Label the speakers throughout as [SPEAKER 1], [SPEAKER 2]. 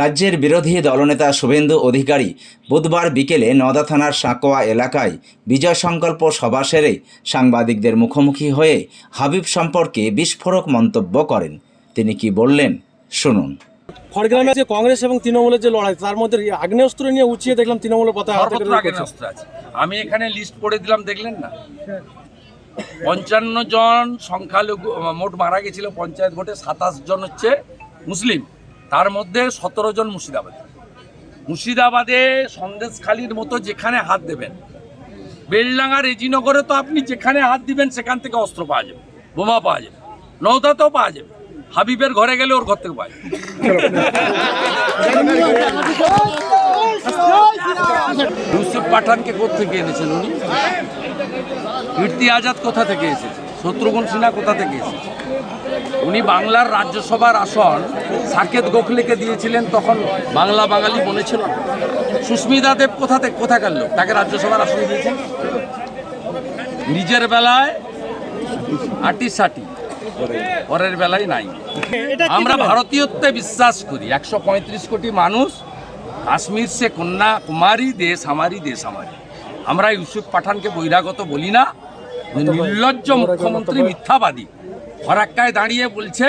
[SPEAKER 1] রাজ্যের বিরোধী দলনেতা শুভেন্দু অধিকারী বুধবার বিকেলে নদা থানার সাঁকোয়া এলাকায় বিজয় সংকল্প সভা সেরে সাংবাদিকদের মুখোমুখি হয়ে হাবিব সম্পর্কে বিস্ফোরক মন্তব্য করেন। তিনি কি বললেন? শুনুন।
[SPEAKER 2] খড়গ্রামে যে কংগ্রেস এবং তৃণমূলের যে লড়াই তার মধ্যে আগ্নেয়াস্ত্র নিয়ে উঁচিয়ে দেখলাম তৃণমূলের পতাকা হাতে
[SPEAKER 3] সর্বত্র
[SPEAKER 2] করে
[SPEAKER 3] আগে
[SPEAKER 2] করছে।
[SPEAKER 3] অস্ত্র আছে? আমি এখানে লিস্ট পড়ে দিলাম দেখলেন না? পঞ্চান্ন জন সংখ্যালঘু মোট মারা গেছিল পঞ্চায়েত ভোটে সাতাশ জন হচ্ছে মুসলিম। তার মধ্যে সতেরো জন মুর্শিদাবাদে। মুর্শিদাবাদে সন্দেশখালির মতো যেখানে হাত দেবেন, বেলডাঙ্গা, রেজিনগরে তো আপনি যেখানে হাত দিবেন, সেখান থেকে অস্ত্র পাওয়া যাবে, বোমা পাওয়া যাবে নৌদাতেও পাওয়া যাবে। হাবিবের ঘরে গেলে ওর ঘর থেকে পাওয়া পাঠানকে কোথেকে এনেছেন উনি? কীর্তি আজাদ কোথা থেকে এসেছে? শত্রুঘ্ন সিনহা কোথা থেকে এসেছে? উনি বাংলার রাজ্যসভার আসন সাকেত গোখলেকে দিয়েছিলেন তখন বাংলা বাঙালি মনে ছিল সুস্মিতা দেব কোথা থেকে কোথাকার লোক? তাকে রাজ্যসভার আসন দিয়েছেন। নিজের বেলায় আটি সাটি। পরের বেলায় নাই। আমরা ভারতীয়ত্বে বিশ্বাস করি। একশো পঁয়ত্রিশ কোটি মানুষ কাশ্মীর সে কন্যা কুমারী দেশ আমারই দেশ আমারই আমরা ইউসুফ পাঠানকে বহিরাগত বলি না। নির্লজ্জ মুখ্যমন্ত্রী মিথ্যাবাদী। ফরাক্কায় দাঁড়িয়ে বলছে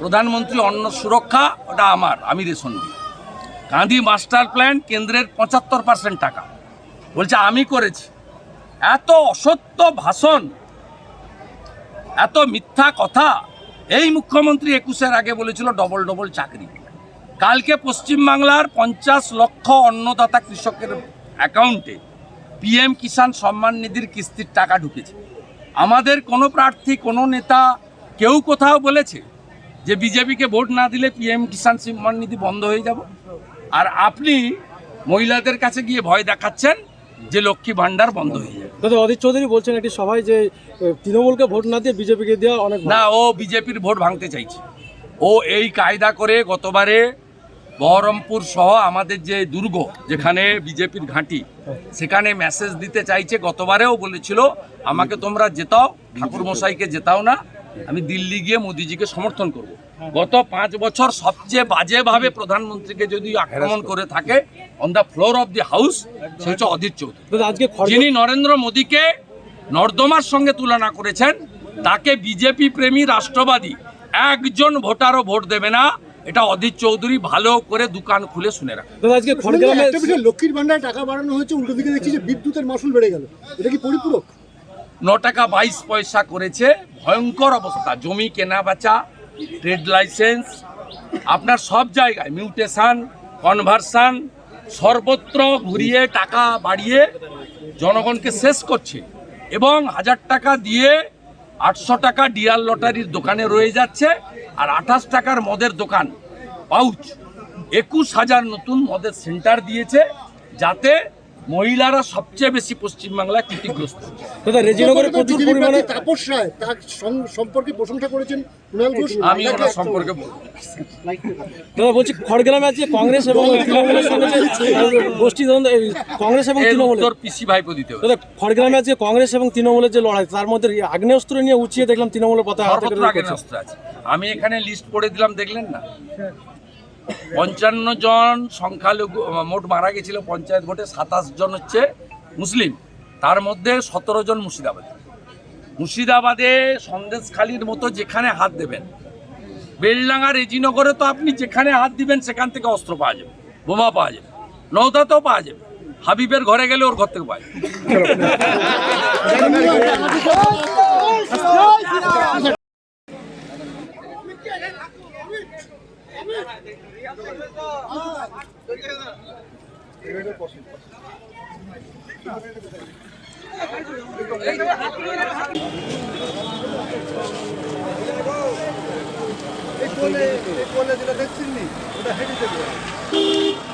[SPEAKER 3] প্রধানমন্ত্রী অন্ন সুরক্ষা, ওটা আমার আমি রেশন দিই গান্ধী মাস্টার প্ল্যান কেন্দ্রের পঁচাত্তর পার্সেন্ট টাকা। বলছে, আমি করেছি। এত অসত্য ভাষণ, এত মিথ্যা কথা, এই মুখ্যমন্ত্রী একুশের আগে বলেছিল ডবল ডবল চাকরি। কালকে পশ্চিমবাংলার পঞ্চাশ লক্ষ অন্নদাতা কৃষকের অ্যাকাউন্টে পিএম কিষাণ সম্মান নিধির কিস্তির টাকা ঢুকেছে। আমাদের কোনো প্রার্থী, কোনো নেতা কেউ কোথাও বলেছে যে বিজেপিকে ভোট না দিলে পিএম কিষাণ সম্মান নিধি বন্ধ হয়ে যাব। আর আপনি মহিলাদের কাছে গিয়ে ভয় দেখাচ্ছেন যে লক্ষ্মী ভাণ্ডার বন্ধ হয়ে যাবে।
[SPEAKER 2] দাদা অধীর চৌধুরী বলছেন একটি সভায় যে তৃণমূলকে ভোট না দিয়ে বিজেপিকে দেওয়া অনেক
[SPEAKER 3] না ও বিজেপির ভোট ভাঙতে চাইছে। ও এই কায়দা করে গতবারে বহরমপুর সহ আমাদের যে দুর্গ যেখানে বিজেপির ঘাঁটি সেখানে মেসেজ দিতে চাইছে। গতবারেও বলেছিল আমাকে তোমরা জেতাও ঠাকুর মশাইকে জেতাও না আমি দিল্লি গিয়ে মোদিজিকে সমর্থন করব। গত পাঁচ বছর সবচেয়ে বাজেভাবে প্রধানমন্ত্রীকে যদি আক্রমণ করে। থাকে on the floor of the house সে হচ্ছে অধীর চৌধুরী। যিনি নরেন্দ্র মোদীকে নর্দমার সঙ্গে তুলনা করেছেন তাকে বিজেপি প্রেমী রাষ্ট্রবাদী একজন ভোটারও ভোট দেবে না। এটা অধীর চৌধুরী ভালো করে দোকান খুলে শুনে রাখে।
[SPEAKER 2] দাদা আজকে খড়গ্রামে
[SPEAKER 4] লক্ষ্মীর ভান্ডারে টাকা বাড়ানো হয়েছে উল্টো দিকে দেখছি যে বিদ্যুতের মাসুল বেড়ে গেল। এটা কি পরিপূরক?
[SPEAKER 3] ন টাকা বাইশ পয়সা করেছে ভয়ঙ্কর অবস্থা জমি কেনা বেচা ট্রেড লাইসেন্স, আপনার সব জায়গায় মিউটেশন কনভার্সান সর্বত্র ঘুরিয়ে টাকা বাড়িয়ে জনগণকে শেষ করছে এবং হাজার টাকা দিয়ে আটশো টাকা ডিয়ার লটারির দোকানে রয়ে যাচ্ছে আর আঠাশ টাকার মদের দোকান, পাউচ, একুশ হাজার নতুন মদের সেন্টার দিয়েছে যাতে মহিলারা সবচেয়ে বেশি পশ্চিমবাংলায় ক্ষতিগ্রস্ত।
[SPEAKER 2] দাদা রেজিনগরে প্রচুর পরিমাণে
[SPEAKER 4] তাপস রায় তার সম্পর্কে প্রশংসা করেছেন কুণাল ঘোষ
[SPEAKER 3] আমি ওনার সম্পর্কে
[SPEAKER 2] দাদা বলছি খড়গ্রামে কংগ্রেস এবং তৃণমূলের যে গোষ্ঠী কংগ্রেস এবং
[SPEAKER 3] এর
[SPEAKER 2] তৃণমূলের
[SPEAKER 3] পিসি ভাইপো দিতে
[SPEAKER 2] দাদা খড়গ্রামে কংগ্রেস এবং তৃণমূলের যে লড়াই তার মধ্যে আগ্নেয়াস্ত্র নিয়ে উঁচিয়ে দেখলাম তৃণমূলের।
[SPEAKER 3] অস্ত্র আছে। আমি এখানে লিস্ট পড়ে দিলাম দেখলেন না? পঞ্চান্ন জন সংখ্যালঘু মোট মারা গেছিল পঞ্চায়েত ভোটে সাতাশ জন হচ্ছে মুসলিম। তার মধ্যে সতেরো জন মুর্শিদাবাদে। মুর্শিদাবাদে সন্দেশখালির মতো যেখানে হাত দেবেন বেলডাঙ্গা রেজিনগরে তো আপনি যেখানে হাত দিবেন সেখান থেকে অস্ত্র পাওয়া যাবে বোমা পাওয়া যাবে নৌদাতেও পাওয়া যাবে। হাবিবের ঘরে গেলে ওর ঘর থেকে পাওয়া যাবে। এই কোলে এই কোলে যেটা দেখছেন নি ওটা হেঁটে যাবে